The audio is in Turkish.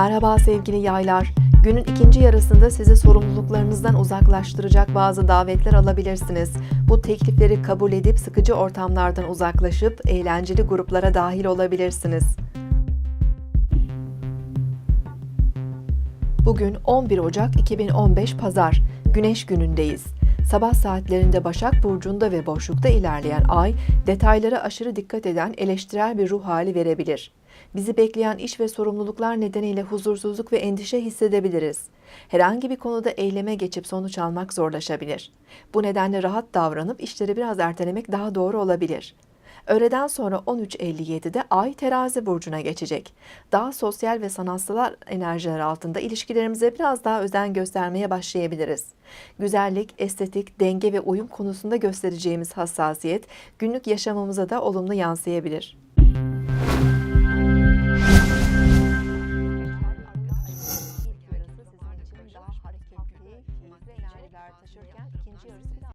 Merhaba sevgili yaylar. Günün ikinci yarısında sizi sorumluluklarınızdan uzaklaştıracak bazı davetler alabilirsiniz. Bu teklifleri kabul edip sıkıcı ortamlardan uzaklaşıp eğlenceli gruplara dahil olabilirsiniz. Bugün 11 Ocak 2015 Pazar, Güneş günündeyiz. Sabah saatlerinde Başak Burcu'nda ve boşlukta ilerleyen ay, detaylara aşırı dikkat eden eleştirel bir ruh hali verebilir. Bizi bekleyen iş ve sorumluluklar nedeniyle huzursuzluk ve endişe hissedebiliriz. Herhangi bir konuda eyleme geçip sonuç almak zorlaşabilir. Bu nedenle rahat davranıp işleri biraz ertelemek daha doğru olabilir. Öğleden sonra 13.57'de Ay terazi burcuna geçecek. Daha sosyal ve sanatsal enerjiler altında ilişkilerimize biraz daha özen göstermeye başlayabiliriz. Güzellik, estetik, denge ve uyum konusunda göstereceğimiz hassasiyet günlük yaşamımıza da olumlu yansıyabilir. olmak üzere taşırken ikinci yarısı